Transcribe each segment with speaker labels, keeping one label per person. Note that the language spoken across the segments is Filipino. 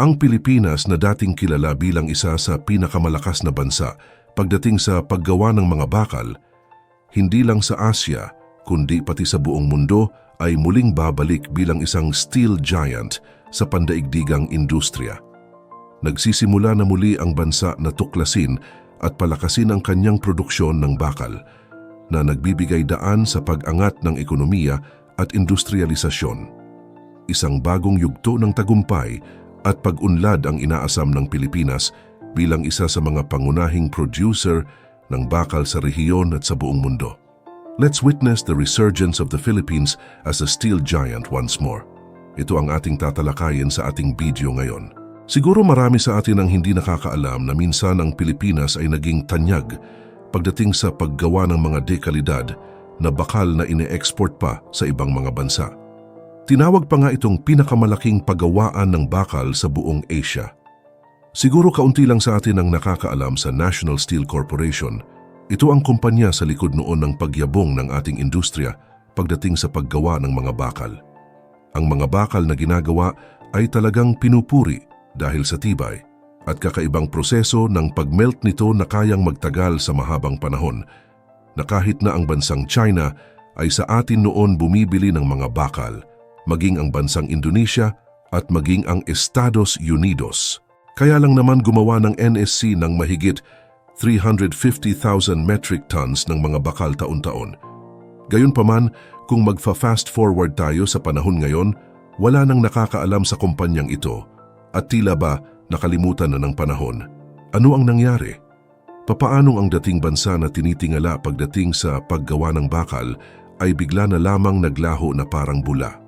Speaker 1: Ang Pilipinas na dating kilala bilang isa sa pinakamalakas na bansa pagdating sa paggawa ng mga bakal, hindi lang sa Asya kundi pati sa buong mundo ay muling babalik bilang isang steel giant sa pandaigdigang industriya. Nagsisimula na muli ang bansa na tuklasin at palakasin ang kanyang produksyon ng bakal na nagbibigay daan sa pag-angat ng ekonomiya at industrialisasyon. Isang bagong yugto ng tagumpay at pag-unlad ang inaasam ng Pilipinas bilang isa sa mga pangunahing producer ng bakal sa rehiyon at sa buong mundo. Let's witness the resurgence of the Philippines as a steel giant once more. Ito ang ating tatalakayin sa ating video ngayon. Siguro marami sa atin ang hindi nakakaalam na minsan ang Pilipinas ay naging tanyag pagdating sa paggawa ng mga dekalidad na bakal na ine-export pa sa ibang mga bansa. Tinawag pa nga itong pinakamalaking paggawaan ng bakal sa buong Asia. Siguro kaunti lang sa atin ang nakakaalam sa National Steel Corporation. Ito ang kumpanya sa likod noon ng pagyabong ng ating industriya pagdating sa paggawa ng mga bakal. Ang mga bakal na ginagawa ay talagang pinupuri dahil sa tibay at kakaibang proseso ng pagmelt nito na kayang magtagal sa mahabang panahon na kahit na ang bansang China ay sa atin noon bumibili ng mga bakal, maging ang bansang Indonesia at maging ang Estados Unidos. Kaya lang naman gumawa ng NSC ng mahigit 350,000 metric tons ng mga bakal taon-taon. Gayunpaman, kung magfa-fast forward tayo sa panahon ngayon, wala nang nakakaalam sa kumpanyang ito at tila ba nakalimutan na ng panahon. Ano ang nangyari? Papaanong ang dating bansa na tinitingala pagdating sa paggawa ng bakal ay bigla na lamang naglaho na parang bula?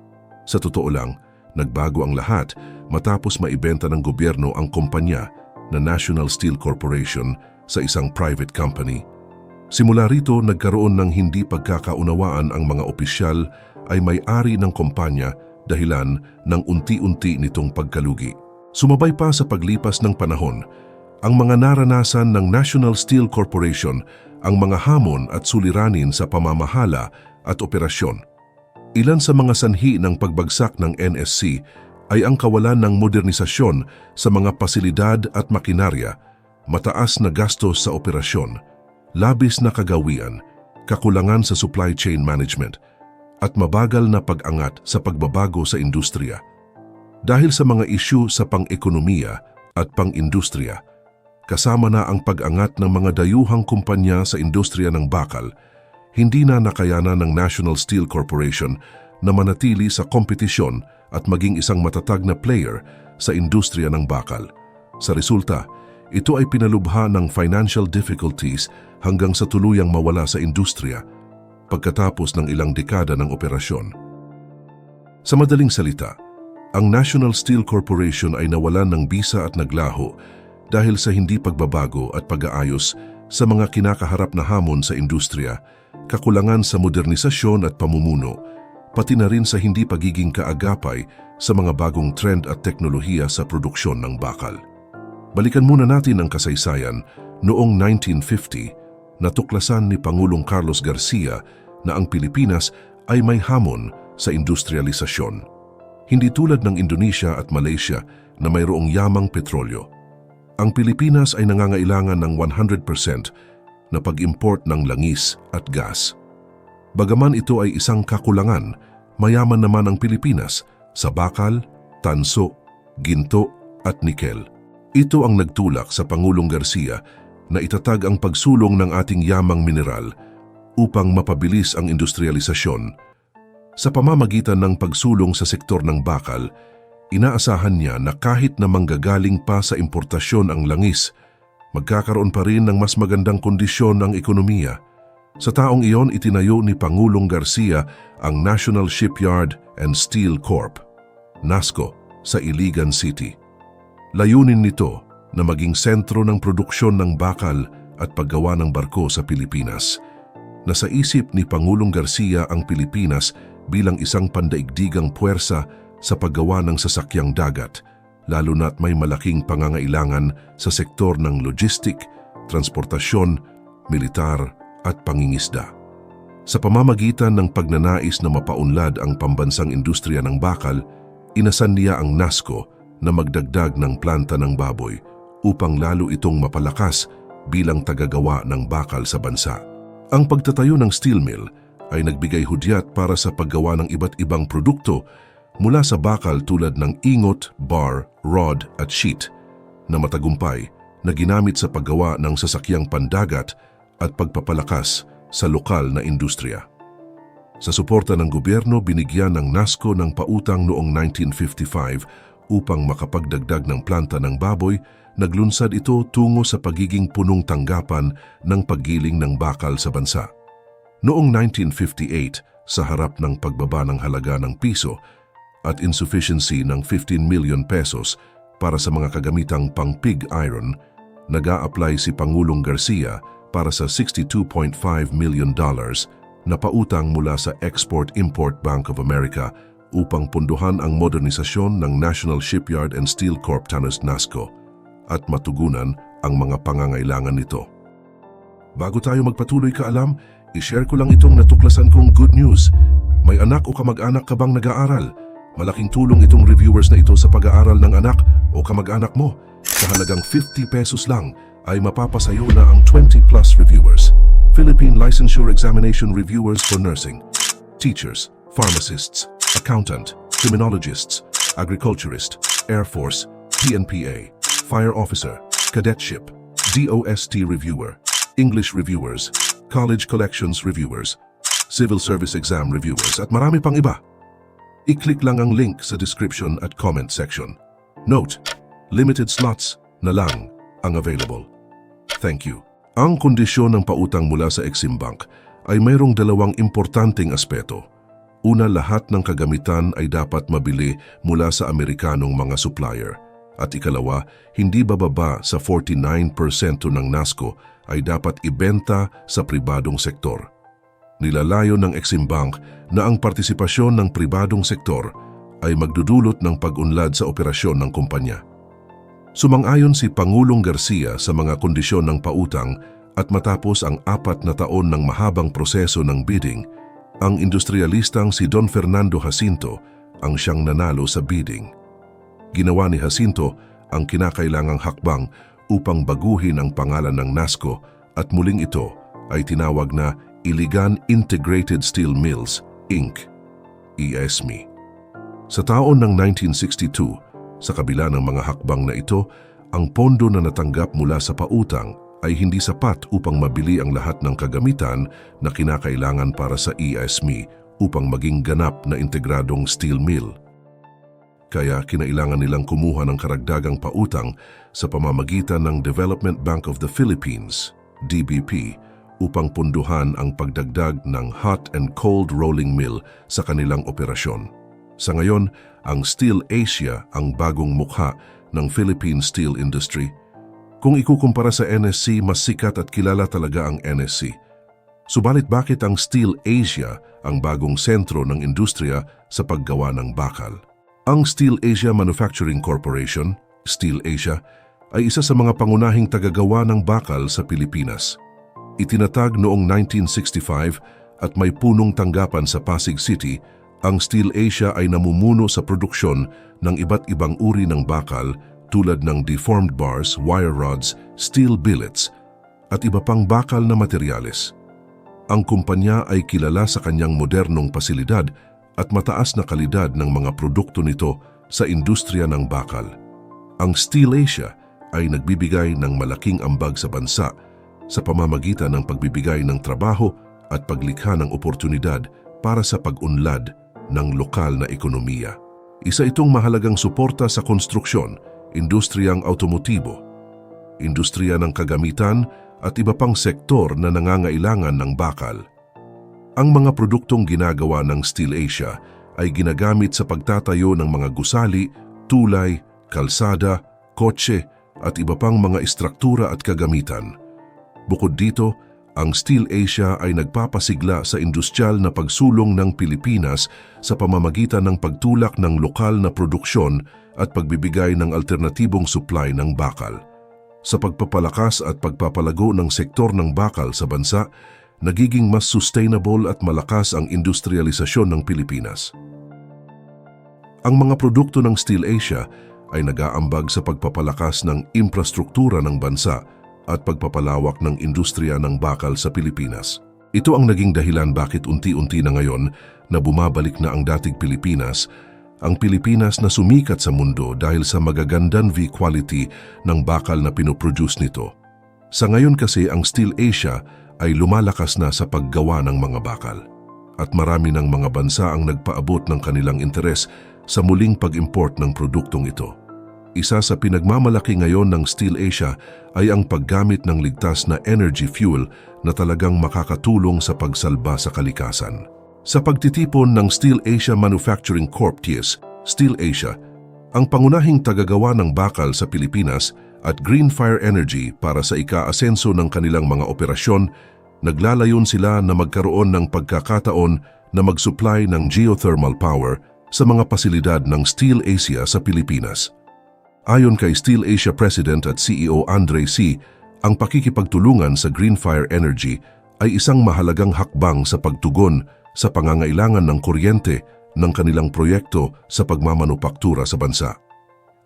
Speaker 1: Sa totoo lang, nagbago ang lahat matapos maibenta ng gobyerno ang kumpanya na National Steel Corporation sa isang private company. Simula rito nagkaroon ng hindi pagkakaunawaan ang mga opisyal ay may-ari ng kumpanya dahilan ng unti-unti nitong pagkalugi. Sumabay pa sa paglipas ng panahon, ang mga naranasan ng National Steel Corporation ang mga hamon at suliranin sa pamamahala at operasyon. Ilan sa mga sanhi ng pagbagsak ng NSC ay ang kawalan ng modernisasyon sa mga pasilidad at makinarya, mataas na gastos sa operasyon, labis na kagawian, kakulangan sa supply chain management, at mabagal na pag-angat sa pagbabago sa industriya. Dahil sa mga isyu sa pang-ekonomiya at pang-industriya, kasama na ang pag-angat ng mga dayuhang kumpanya sa industriya ng bakal, hindi na nakayanan ng National Steel Corporation na manatili sa kompetisyon at maging isang matatag na player sa industriya ng bakal. Sa resulta, ito ay pinalubha ng financial difficulties hanggang sa tuluyang mawala sa industriya pagkatapos ng ilang dekada ng operasyon. Sa madaling salita, ang National Steel Corporation ay nawalan ng bisa at naglaho dahil sa hindi pagbabago at pag-aayos sa mga kinakaharap na hamon sa industriya, kakulangan sa modernisasyon at pamumuno, pati na rin sa hindi pagiging kaagapay sa mga bagong trend at teknolohiya sa produksyon ng bakal. Balikan muna natin ang kasaysayan noong 1950 natuklasan ni Pangulong Carlos Garcia na ang Pilipinas ay may hamon sa industrialisasyon hindi tulad ng Indonesia at Malaysia na mayroong yamang petrolyo. Ang Pilipinas ay nangangailangan ng 100% na pag-import ng langis at gas. Bagaman ito ay isang kakulangan, mayaman naman ang Pilipinas sa bakal, tanso, ginto at nikel. Ito ang nagtulak sa Pangulong Garcia na itatag ang pagsulong ng ating yamang mineral upang mapabilis ang industrialisasyon sa pamamagitan ng pagsulong sa sektor ng bakal, inaasahan niya na kahit na manggagaling pa sa importasyon ang langis, magkakaroon pa rin ng mas magandang kondisyon ang ekonomiya. Sa taong iyon itinayo ni Pangulong Garcia ang National Shipyard and Steel Corp, NASCO, sa Iligan City. Layunin nito na maging sentro ng produksyon ng bakal at paggawa ng barko sa Pilipinas. Nasa isip ni Pangulong Garcia ang Pilipinas bilang isang pandaigdigang puwersa sa paggawa ng sasakyang dagat, lalo na't may malaking pangangailangan sa sektor ng logistik, transportasyon, militar at pangingisda. Sa pamamagitan ng pagnanais na mapaunlad ang pambansang industriya ng bakal, inasan niya ang NASCO na magdagdag ng planta ng baboy upang lalo itong mapalakas bilang tagagawa ng bakal sa bansa. Ang pagtatayo ng steel mill ay nagbigay hudyat para sa paggawa ng iba't ibang produkto mula sa bakal tulad ng ingot, bar, rod at sheet na matagumpay na ginamit sa paggawa ng sasakyang pandagat at pagpapalakas sa lokal na industriya. Sa suporta ng gobyerno, binigyan ng NASCO ng pautang noong 1955 upang makapagdagdag ng planta ng baboy, naglunsad ito tungo sa pagiging punong tanggapan ng paggiling ng bakal sa bansa. Noong 1958, sa harap ng pagbaba ng halaga ng piso at insufficiency ng 15 million pesos para sa mga kagamitang pang pig iron, nag apply si Pangulong Garcia para sa 62.5 million dollars na pautang mula sa Export-Import Bank of America upang punduhan ang modernisasyon ng National Shipyard and Steel Corp Tanos NASCO at matugunan ang mga pangangailangan nito. Bago tayo magpatuloy ka alam, i-share ko lang itong natuklasan kong good news. May anak o kamag-anak ka bang nag-aaral? Malaking tulong itong reviewers na ito sa pag-aaral ng anak o kamag-anak mo. Sa halagang 50 pesos lang ay mapapasayo na ang 20 plus reviewers. Philippine Licensure Examination Reviewers for Nursing, Teachers, Pharmacists, Accountant, Criminologists, Agriculturist, Air Force, PNPA, Fire Officer, Cadetship, DOST Reviewer, English Reviewers, College Collections Reviewers, Civil Service Exam Reviewers at marami pang iba. I-click lang ang link sa description at comment section. Note, limited slots na lang ang available. Thank you. Ang kondisyon ng pautang mula sa Exim Bank ay mayroong dalawang importanteng aspeto. Una, lahat ng kagamitan ay dapat mabili mula sa Amerikanong mga supplier. At ikalawa, hindi bababa sa 49% ng NASCO ay dapat ibenta sa pribadong sektor. Nilalayo ng Exim Bank na ang partisipasyon ng pribadong sektor ay magdudulot ng pag-unlad sa operasyon ng kumpanya. Sumang-ayon si Pangulong Garcia sa mga kondisyon ng pautang at matapos ang apat na taon ng mahabang proseso ng bidding, ang industrialistang si Don Fernando Jacinto ang siyang nanalo sa bidding. Ginawa ni Jacinto ang kinakailangang hakbang upang baguhin ang pangalan ng NASCO at muling ito ay tinawag na Iligan Integrated Steel Mills, Inc. ESMI. Sa taon ng 1962, sa kabila ng mga hakbang na ito, ang pondo na natanggap mula sa pautang ay hindi sapat upang mabili ang lahat ng kagamitan na kinakailangan para sa ESME upang maging ganap na integradong steel mill. Kaya kinailangan nilang kumuha ng karagdagang pautang sa pamamagitan ng Development Bank of the Philippines, DBP, upang punduhan ang pagdagdag ng hot and cold rolling mill sa kanilang operasyon. Sa ngayon, ang Steel Asia ang bagong mukha ng Philippine steel industry. Kung ikukumpara sa NSC, mas sikat at kilala talaga ang NSC. Subalit bakit ang Steel Asia ang bagong sentro ng industriya sa paggawa ng bakal? Ang Steel Asia Manufacturing Corporation, Steel Asia, ay isa sa mga pangunahing tagagawa ng bakal sa Pilipinas. Itinatag noong 1965 at may punong tanggapan sa Pasig City ang Steel Asia ay namumuno sa produksyon ng iba't ibang uri ng bakal tulad ng deformed bars, wire rods, steel billets at iba pang bakal na materyales. Ang kumpanya ay kilala sa kanyang modernong pasilidad at mataas na kalidad ng mga produkto nito sa industriya ng bakal. Ang Steel Asia ay nagbibigay ng malaking ambag sa bansa sa pamamagitan ng pagbibigay ng trabaho at paglikha ng oportunidad para sa pag-unlad ng lokal na ekonomiya. Isa itong mahalagang suporta sa konstruksyon, industriyang automotibo, industriya ng kagamitan at iba pang sektor na nangangailangan ng bakal. Ang mga produktong ginagawa ng Steel Asia ay ginagamit sa pagtatayo ng mga gusali, tulay, kalsada, kotse at iba pang mga istruktura at kagamitan. Bukod dito, ang Steel Asia ay nagpapasigla sa industrial na pagsulong ng Pilipinas sa pamamagitan ng pagtulak ng lokal na produksyon at pagbibigay ng alternatibong supply ng bakal. Sa pagpapalakas at pagpapalago ng sektor ng bakal sa bansa, nagiging mas sustainable at malakas ang industrialisasyon ng Pilipinas. Ang mga produkto ng Steel Asia ay nag-aambag sa pagpapalakas ng infrastruktura ng bansa at pagpapalawak ng industriya ng bakal sa Pilipinas. Ito ang naging dahilan bakit unti-unti na ngayon na bumabalik na ang dating Pilipinas, ang Pilipinas na sumikat sa mundo dahil sa magagandang V-quality ng bakal na pinoproduce nito. Sa ngayon kasi ang Steel Asia ay lumalakas na sa paggawa ng mga bakal. At marami ng mga bansa ang nagpaabot ng kanilang interes sa muling pag-import ng produktong ito. Isa sa pinagmamalaki ngayon ng Steel Asia ay ang paggamit ng ligtas na energy fuel na talagang makakatulong sa pagsalba sa kalikasan. Sa pagtitipon ng Steel Asia Manufacturing Corp. TIS, Steel Asia, ang pangunahing tagagawa ng bakal sa Pilipinas at Green Fire Energy para sa ika-asenso ng kanilang mga operasyon, naglalayon sila na magkaroon ng pagkakataon na mag-supply ng geothermal power sa mga pasilidad ng Steel Asia sa Pilipinas. Ayon kay Steel Asia President at CEO Andre C., ang pakikipagtulungan sa Green Fire Energy ay isang mahalagang hakbang sa pagtugon sa pangangailangan ng kuryente ng kanilang proyekto sa pagmamanupaktura sa bansa.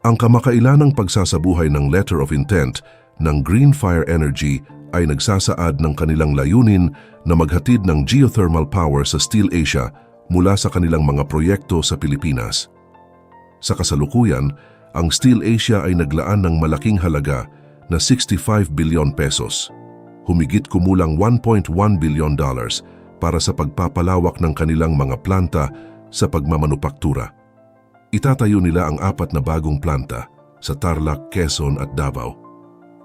Speaker 1: Ang kamakailanang pagsasabuhay ng Letter of Intent ng Green Fire Energy ay nagsasaad ng kanilang layunin na maghatid ng geothermal power sa Steel Asia mula sa kanilang mga proyekto sa Pilipinas. Sa kasalukuyan, ang Steel Asia ay naglaan ng malaking halaga na 65 billion pesos. Humigit kumulang 1.1 billion dollars para sa pagpapalawak ng kanilang mga planta sa pagmamanupaktura. Itatayo nila ang apat na bagong planta sa Tarlac, Quezon at Davao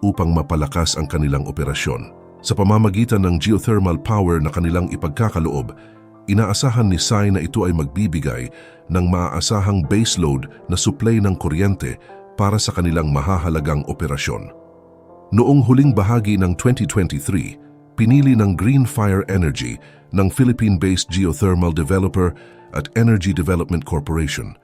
Speaker 1: upang mapalakas ang kanilang operasyon. Sa pamamagitan ng geothermal power na kanilang ipagkakaloob, inaasahan ni Sai na ito ay magbibigay ng maaasahang baseload na supply ng kuryente para sa kanilang mahahalagang operasyon. Noong huling bahagi ng 2023, pinili ng Green Fire Energy ng Philippine-based geothermal developer at Energy Development Corporation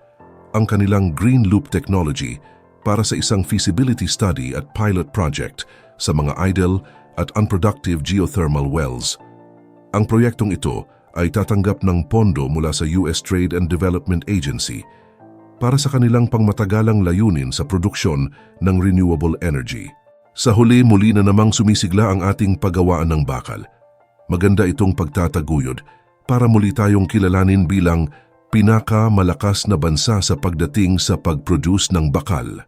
Speaker 1: ang kanilang Green Loop technology para sa isang feasibility study at pilot project sa mga idle at unproductive geothermal wells. Ang proyektong ito ay tatanggap ng pondo mula sa US Trade and Development Agency para sa kanilang pangmatagalang layunin sa produksyon ng renewable energy. Sa huli, muli na namang sumisigla ang ating paggawaan ng bakal. Maganda itong pagtataguyod para muli tayong kilalanin bilang pinaka malakas na bansa sa pagdating sa pag-produce ng bakal.